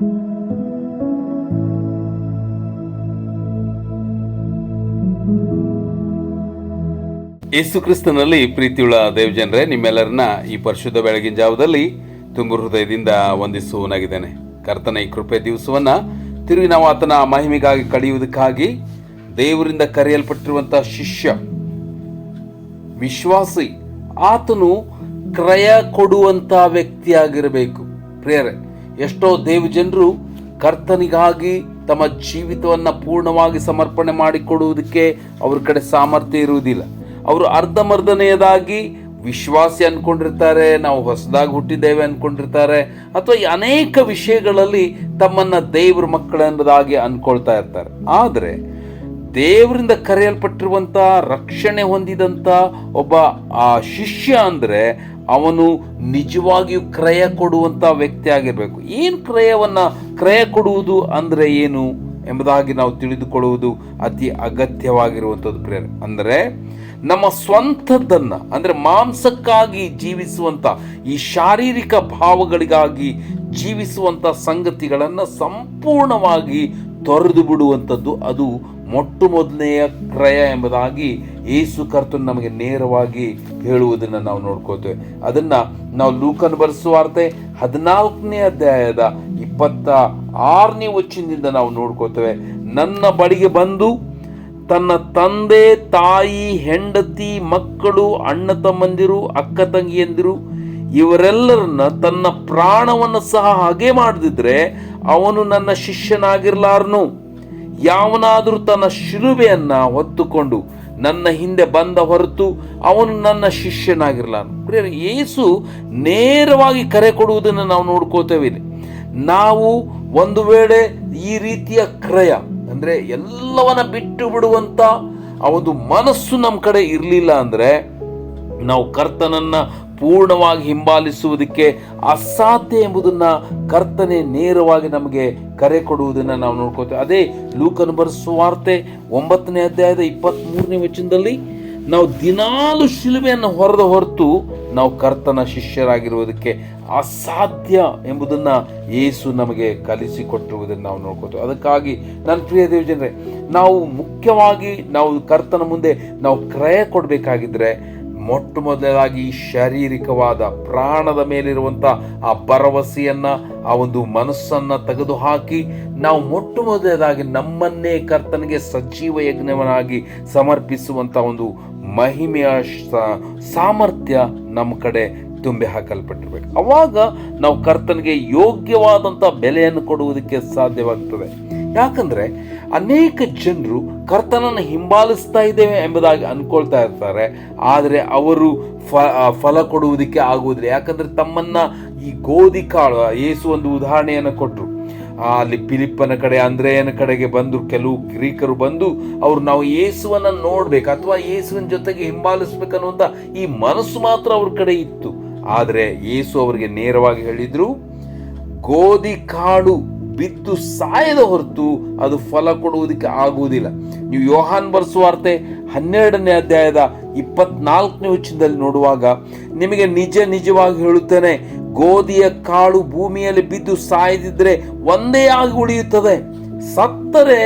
ಯೇಸು ಕ್ರಿಸ್ತನಲ್ಲಿ ಪ್ರೀತಿಯುಳ್ಳ ದೇವಜನರೇ, ನಿಮ್ಮೆಲ್ಲರನ್ನ ಈ ಪರಿಶುದ್ಧ ಬೆಳಗಿನ ಜಾವದಲ್ಲಿ ತುಂಬು ಹೃದಯದಿಂದ ವಂದಿಸುವನಾಗಿದ್ದೇನೆ ಕರ್ತನ ಈ ಕೃಪೆ ದಿವಸವನ್ನ ತಿರುಗಿ ನಾವು ಆತನ ಮಹಿಮೆಗಾಗಿ ಕಳೆಯುವುದಕ್ಕಾಗಿ ದೇವರಿಂದ ಕರೆಯಲ್ಪಟ್ಟಿರುವಂತಹ ಶಿಷ್ಯ, ವಿಶ್ವಾಸಿ, ಆತನು ಕ್ರಯ ಕೊಡುವಂತ ವ್ಯಕ್ತಿಯಾಗಿರಬೇಕು. ಪ್ರೇರೆ ಎಷ್ಟೋ ದೇವಜನರು ಕರ್ತನಿಗಾಗಿ ತಮ್ಮ ಜೀವಿತವನ್ನ ಪೂರ್ಣವಾಗಿ ಸಮರ್ಪಣೆ ಮಾಡಿಕೊಡುವುದಕ್ಕೆ ಅವ್ರ ಕಡೆ ಸಾಮರ್ಥ್ಯ ಇರುವುದಿಲ್ಲ. ಅವರು ಅರ್ಧಮರ್ಧನೆಯದಾಗಿ ವಿಶ್ವಾಸಿ ಅನ್ಕೊಂಡಿರ್ತಾರೆ, ನಾವು ಹೊಸದಾಗಿ ಹುಟ್ಟಿದ್ದೇವೆ ಅನ್ಕೊಂಡಿರ್ತಾರೆ, ಅಥವಾ ಅನೇಕ ವಿಷಯಗಳಲ್ಲಿ ತಮ್ಮನ್ನ ದೇವ್ರ ಮಕ್ಕಳೆಂಬುದಾಗಿ ಅನ್ಕೊಳ್ತಾ ಇರ್ತಾರೆ. ಆದರೆ ದೇವರಿಂದ ಕರೆಯಲ್ಪಟ್ಟಿರುವಂತ ರಕ್ಷಣೆ ಹೊಂದಿದಂತ ಒಬ್ಬ ಆ ಶಿಷ್ಯ ಅಂದ್ರೆ ಅವನು ನಿಜವಾಗಿಯೂ ಕ್ರಯ ಕೊಡುವಂಥ ವ್ಯಕ್ತಿ ಆಗಿರ್ಬೇಕು. ಏನು ಕ್ರಯವನ್ನು ಕ್ರಯ ಕೊಡುವುದು ಅಂದ್ರೆ ಏನು ಎಂಬುದಾಗಿ ನಾವು ತಿಳಿದುಕೊಳ್ಳುವುದು ಅತಿ ಅಗತ್ಯವಾಗಿರುವಂಥದ್ದು ಪ್ರೇರೆ ಅಂದರೆ ನಮ್ಮ ಸ್ವಂತದ್ದನ್ನು, ಅಂದ್ರೆ ಮಾಂಸಕ್ಕಾಗಿ ಜೀವಿಸುವಂತ, ಈ ಶಾರೀರಿಕ ಭಾವಗಳಿಗಾಗಿ ಜೀವಿಸುವಂತ ಸಂಗತಿಗಳನ್ನು ಸಂಪೂರ್ಣವಾಗಿ ತೊರೆದು ಬಿಡುವಂಥದ್ದು ಅದು ಮೊಟ್ಟ ಮೊದಲನೆಯ ಕ್ರಯ ಎಂಬುದಾಗಿ ಏಸು ಕರ್ತನು ನಮಗೆ ನೇರವಾಗಿ ಹೇಳುವುದನ್ನು ನಾವು ನೋಡ್ಕೋತೇವೆ ಅದನ್ನ ನಾವು ಲೂಕನ್ ಬರೆಸುವಾರ್ತೆ ಹದಿನಾಲ್ಕನೇ ಅಧ್ಯಾಯದ ಇಪ್ಪತ್ತ ಆರನೇ ವಚನದಿಂದ ನಾವು ನೋಡ್ಕೋತೇವೆ ನನ್ನ ಬಳಿಗೆ ಬಂದು ತನ್ನ ತಂದೆ, ತಾಯಿ, ಹೆಂಡತಿ, ಮಕ್ಕಳು, ಅಣ್ಣ ತಮ್ಮಂದಿರು, ಅಕ್ಕ ತಂಗಿಯಂದಿರು ಇವರೆಲ್ಲರನ್ನ ತನ್ನ ಪ್ರಾಣವನ್ನು ಸಹ ಹಾಗೆ ಮಾಡದಿದ್ರೆ ಅವನು ನನ್ನ ಶಿಷ್ಯನಾಗಿರ್ಲಾರನು. ಯಾವನಾದರೂ ತನ್ನ ಶಿಲುಬೆಯನ್ನ ಹೊತ್ತುಕೊಂಡು ನನ್ನ ಹಿಂದೆ ಬಂದ ಹೊರತು ಅವನು ನನ್ನ ಶಿಷ್ಯನಾಗಿರಲಾನು ಏಸು ನೇರವಾಗಿ ಕರೆ ಕೊಡುವುದನ್ನು ನಾವು ನೋಡ್ಕೋತೇವೆ. ನಾವು ಒಂದು ವೇಳೆ ಈ ರೀತಿಯ ಕ್ರಯ, ಅಂದ್ರೆ ಎಲ್ಲವನ್ನ ಬಿಟ್ಟು ಬಿಡುವಂಥ ಆ ಮನಸ್ಸು ನಮ್ಮ ಕಡೆ ಇರಲಿಲ್ಲ ಅಂದ್ರೆ ನಾವು ಕರ್ತನನ್ನ ಪೂರ್ಣವಾಗಿ ಹಿಂಬಾಲಿಸುವುದಕ್ಕೆ ಅಸಾಧ್ಯ ಎಂಬುದನ್ನ ಕರ್ತನೆ ನೇರವಾಗಿ ನಮಗೆ ಕರೆ ಕೊಡುವುದನ್ನು ನಾವು ನೋಡ್ಕೋತೇವೆ ಅದೇ ಲೂಕನು ಬರೆಸುವಾರ್ತೆ ಒಂಬತ್ತನೇ ಅಧ್ಯಾಯದ ಇಪ್ಪತ್ತ್ ಮೂರನೇ ವಚನದಲ್ಲಿ, ನಾವು ದಿನಾಲು ಶಿಲುಬೆಯನ್ನು ಹೊರದ ಹೊರತು ನಾವು ಕರ್ತನ ಶಿಷ್ಯರಾಗಿರುವುದಕ್ಕೆ ಅಸಾಧ್ಯ ಎಂಬುದನ್ನ ಯೇಸು ನಮಗೆ ಕಲಿಸಿಕೊಟ್ಟಿರುವುದನ್ನು ನಾವು ನೋಡ್ಕೋತೇವೆ ಅದಕ್ಕಾಗಿ ನನ್ನ ಪ್ರಿಯ ದೇವಜನರೇ, ನಾವು ಮುಖ್ಯವಾಗಿ ನಾವು ಕರ್ತನ ಮುಂದೆ ನಾವು ಕ್ರಯ ಕೊಡಬೇಕಾಗಿದ್ರೆ ಮೊಟ್ಟ ಮೊದಲಾಗಿ ಶಾರೀರಿಕವಾದ ಪ್ರಾಣದ ಮೇಲಿರುವಂಥ ಆ ಭರವಸೆಯನ್ನ, ಆ ಒಂದು ಮನಸ್ಸನ್ನ ತೆಗೆದುಹಾಕಿ ನಾವು ಮೊಟ್ಟ ಮೊದಲಾಗಿ ನಮ್ಮನ್ನೇ ಕರ್ತನಿಗೆ ಸಜೀವ ಯಜ್ಞವನಾಗಿ ಸಮರ್ಪಿಸುವಂತ ಒಂದು ಮಹಿಮೆಯ ಸಾಮರ್ಥ್ಯ ನಮ್ಮ ಕಡೆ ತುಂಬಿ ಹಾಕಲ್ಪಟ್ಟಿರ್ಬೇಕು. ಅವಾಗ ನಾವು ಕರ್ತನಿಗೆ ಯೋಗ್ಯವಾದಂಥ ಬೆಲೆಯನ್ನು ಕೊಡುವುದಕ್ಕೆ ಸಾಧ್ಯವಾಗ್ತದೆ. ಯಾಕಂದ್ರೆ ಅನೇಕ ಜನರು ಕರ್ತನನ್ನು ಹಿಂಬಾಲಿಸ್ತಾ ಇದ್ದೇವೆ ಎಂಬುದಾಗಿ ಅನ್ಕೊಳ್ತಾ ಇರ್ತಾರೆ. ಆದರೆ ಅವರು ಫ ಫಲ ಕೊಡುವುದಕ್ಕೆ ಆಗುವುದಿಲ್ಲ. ಯಾಕಂದ್ರೆ ತಮ್ಮನ್ನ ಈ ಗೋಧಿ ಕಾಳು ಏಸು ಒಂದು ಉದಾಹರಣೆಯನ್ನು ಕೊಟ್ಟರು ಅಲ್ಲಿ ಫಿಲಿಪ್ಪನ ಕಡೆ, ಅಂದ್ರೆಯನ ಕಡೆಗೆ ಬಂದು ಕೆಲವು ಗ್ರೀಕರು ಬಂದು ಅವರು ನಾವು ಯೇಸುವನ್ನ ನೋಡ್ಬೇಕು ಅಥವಾ ಯೇಸುವಿನ ಜೊತೆಗೆ ಹಿಂಬಾಲಿಸ್ಬೇಕನ್ನುವಂತ ಈ ಮನಸ್ಸು ಮಾತ್ರ ಅವ್ರ ಕಡೆ ಇತ್ತು. ಆದರೆ ಯೇಸು ಅವರಿಗೆ ನೇರವಾಗಿ ಹೇಳಿದ್ರು ಗೋಧಿ ಕಾಳು ಬಿದ್ದು ಸಾಯದ ಹೊರತು ಅದು ಫಲ ಕೊಡುವುದಕ್ಕೆ ಆಗುವುದಿಲ್ಲ. ನೀವು ಯೋಹಾನ್ ಬರೆಸುವಾರ್ತೆ ಹನ್ನೆರಡನೇ ಅಧ್ಯಾಯದ ಇಪ್ಪತ್ನಾಲ್ಕನೇ ವಚನದಲ್ಲಿ ನೋಡುವಾಗ ನಿಮಗೆ ನಿಜ ನಿಜವಾಗಿ ಹೇಳುತ್ತೇನೆ ಗೋಧಿಯ ಕಾಳು ಭೂಮಿಯಲ್ಲಿ ಬಿದ್ದು ಸಾಯದಿದ್ರೆ ಒಂದೇ ಆಗಿ ಉಳಿಯುತ್ತದೆ. ಸತ್ತರೆ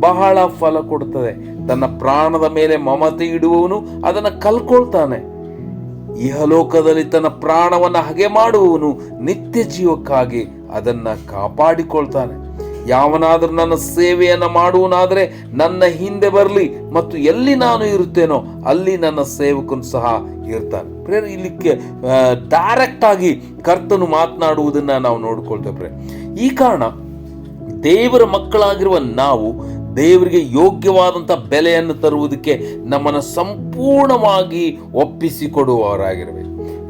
ಬಹಳ ಫಲ ಕೊಡುತ್ತದೆ. ತನ್ನ ಪ್ರಾಣದ ಮೇಲೆ ಮಮತೆ ಇಡುವವನು ಅದನ್ನು ಕಲ್ಕೊಳ್ತಾನೆ. ಇಹಲೋಕದಲ್ಲಿ ತನ್ನ ಪ್ರಾಣವನ್ನು ಹಾಗೆ ಮಾಡುವವನು ನಿತ್ಯ ಜೀವಕ್ಕಾಗಿ ಅದನ್ನ ಕಾಪಾಡಿಕೊಳ್ತಾನೆ. ಯಾವನಾದರೂ ನನ್ನ ಸೇವೆಯನ್ನ ಮಾಡುವನಾದರೆ ನನ್ನ ಹಿಂದೆ ಬರಲಿ ಮತ್ತು ಎಲ್ಲಿ ನಾನು ಇರುತ್ತೇನೋ ಅಲ್ಲಿ ನನ್ನ ಸೇವಕನು ಸಹ ಇರ್ತಾನೆ. ಪ್ರೇರ್ ಇಲ್ಲಿಕ್ಕೆ ಡೈರೆಕ್ಟ್ ಆಗಿ ಕರ್ತನು ಮಾತನಾಡುವುದನ್ನ ನಾವು ನೋಡ್ಕೊಳ್ತೇವೆ ಪ್ರೇರ್ ಈ ಕಾರಣ ದೇವರ ಮಕ್ಕಳಾಗಿರುವ ನಾವು ದೇವರಿಗೆ ಯೋಗ್ಯವಾದಂಥ ಬೆಲೆಯನ್ನು ತರುವುದಕ್ಕೆ ನಮ್ಮನ್ನು ಸಂಪೂರ್ಣವಾಗಿ ಒಪ್ಪಿಸಿಕೊಡುವವರಾಗಿರಬೇಕು.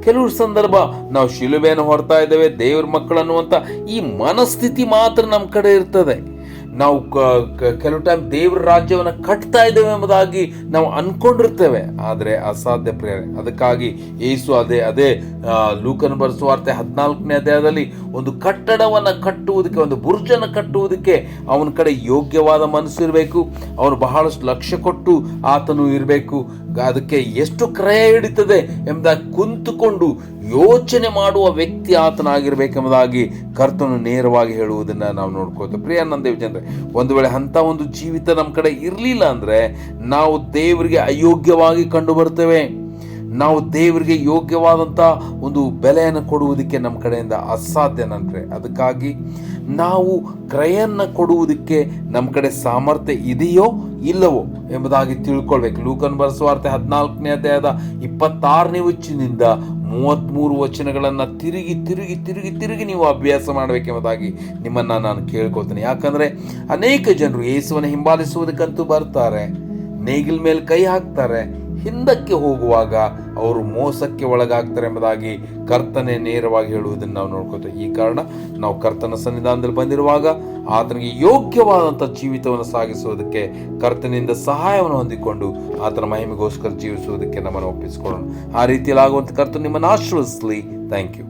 ಕೆಲವು ಸಂದರ್ಭ ನಾವು ಶಿಲುಬೆಯನ್ನು ಹೊರತಾ ಇದ್ದೇವೆ, ದೇವ್ರ ಮಕ್ಕಳು ಅನ್ನುವಂಥ ಈ ಮನಸ್ಥಿತಿ ಮಾತ್ರ ನಮ್ಮ ಕಡೆ ಇರ್ತದೆ. ನಾವು ಕೆಲವು ಟೈಮ್ ದೇವ್ರ ರಾಜ್ಯವನ್ನು ಕಟ್ತಾ ಇದ್ದೇವೆ ಎಂಬುದಾಗಿ ನಾವು ಅನ್ಕೊಂಡಿರ್ತೇವೆ. ಆದರೆ ಅಸಾಧ್ಯ ಪ್ರೇರಣೆ ಅದಕ್ಕಾಗಿ ಏಸು ಅದೇ ಅದೇ ಲೂಕನ್ ಬರೆಸುವಾರ್ತೆ ಹದಿನಾಲ್ಕನೇ ಅಧ್ಯಾಯದಲ್ಲಿ ಒಂದು ಕಟ್ಟಡವನ್ನು ಕಟ್ಟುವುದಕ್ಕೆ, ಒಂದು ಬುರ್ಜನ್ನು ಕಟ್ಟುವುದಕ್ಕೆ ಅವನ ಕಡೆ ಯೋಗ್ಯವಾದ ಮನಸ್ಸು ಇರಬೇಕು. ಅವನು ಬಹಳಷ್ಟು ಲಕ್ಷ್ಯ ಕೊಟ್ಟು ಆತನು ಇರಬೇಕು. ಅದಕ್ಕೆ ಎಷ್ಟು ಕ್ರಯ ಹಿಡಿತದೆ ಎಂಬುದಾಗಿ ಕುಂತುಕೊಂಡು ಯೋಚನೆ ಮಾಡುವ ವ್ಯಕ್ತಿ ಆತನಾಗಿರ್ಬೇಕೆಂಬುದಾಗಿ ಕರ್ತನು ನೇರವಾಗಿ ಹೇಳುವುದನ್ನು ನಾವು ನೋಡ್ಕೋತೇವೆ ಪ್ರಿಯ ನಂದೇವ್ ಜನರೇ, ಒಂದು ವೇಳೆ ಅಂಥ ಒಂದು ಜೀವಿತ ನಮ್ಮ ಕಡೆ ಇರಲಿಲ್ಲ ಅಂದರೆ ನಾವು ದೇವರಿಗೆ ಅಯೋಗ್ಯವಾಗಿ ಕಂಡು ಬರ್ತೇವೆ ನಾವು ದೇವರಿಗೆ ಯೋಗ್ಯವಾದಂಥ ಒಂದು ಬೆಲೆಯನ್ನು ಕೊಡುವುದಕ್ಕೆ ನಮ್ಮ ಕಡೆಯಿಂದ ಅಸಾಧ್ಯ ನನ್ರೆ ಅದಕ್ಕಾಗಿ ನಾವು ಕ್ರಯನ್ನು ಕೊಡುವುದಕ್ಕೆ ನಮ್ಮ ಕಡೆ ಸಾಮರ್ಥ್ಯ ಇದೆಯೋ ಇಲ್ಲವೋ ಎಂಬುದಾಗಿ ತಿಳ್ಕೊಳ್ಬೇಕು. ಲೂಕನ್ ಬರೆಸುವಾರ್ತೆ ಹದಿನಾಲ್ಕನೇ ಅಧ್ಯಾಯದ ಇಪ್ಪತ್ತಾರನೇ ವಚನದಿಂದ ಮೂವತ್ತ್ಮೂರು ವಚನಗಳನ್ನು ತಿರುಗಿ ತಿರುಗಿ ತಿರುಗಿ ತಿರುಗಿ ನೀವು ಅಭ್ಯಾಸ ಮಾಡಬೇಕೆಂಬುದಾಗಿ ನಿಮ್ಮನ್ನು ನಾನು ಕೇಳ್ಕೊಳ್ತೇನೆ. ಯಾಕಂದರೆ ಅನೇಕ ಜನರು ಯೇಸುವನ್ನು ಹಿಂಬಾಲಿಸುವುದಕ್ಕಂತೂ ಬರ್ತಾರೆ, ನೇಗಿಲ್ ಮೇಲೆ ಕೈ ಹಾಕ್ತಾರೆ ಹಿಂದಕ್ಕೆ ಹೋಗುವಾಗ ಅವರು ಮೋಸಕ್ಕೆ ಒಳಗಾಗ್ತಾರೆ ಎಂಬುದಾಗಿ ಕರ್ತನೆ ನೇರವಾಗಿ ಹೇಳುವುದನ್ನು ನಾವು ನೋಡ್ಕೋತೇವೆ ಈ ಕಾರಣ ನಾವು ಕರ್ತನ ಸನ್ನಿಧಾನದಲ್ಲಿ ಬಂದಿರುವಾಗ ಆತನಿಗೆ ಯೋಗ್ಯವಾದಂಥ ಜೀವಿತವನ್ನು ಸಾಗಿಸುವುದಕ್ಕೆ ಕರ್ತನಿಂದ ಸಹಾಯವನ್ನು ಹೊಂದಿಕೊಂಡು ಆತನ ಮಹಿಮೆಗೋಸ್ಕರ ಜೀವಿಸುವುದಕ್ಕೆ ನಮ್ಮನ್ನು ಒಪ್ಪಿಸಿಕೊಳ್ಳೋಣ. ಆ ರೀತಿಯಲ್ಲಿ ಆಗುವಂಥ ಕರ್ತನು ನಿಮ್ಮನ್ನು ಆಶೀರ್ವದಿಸಲಿ. Thank you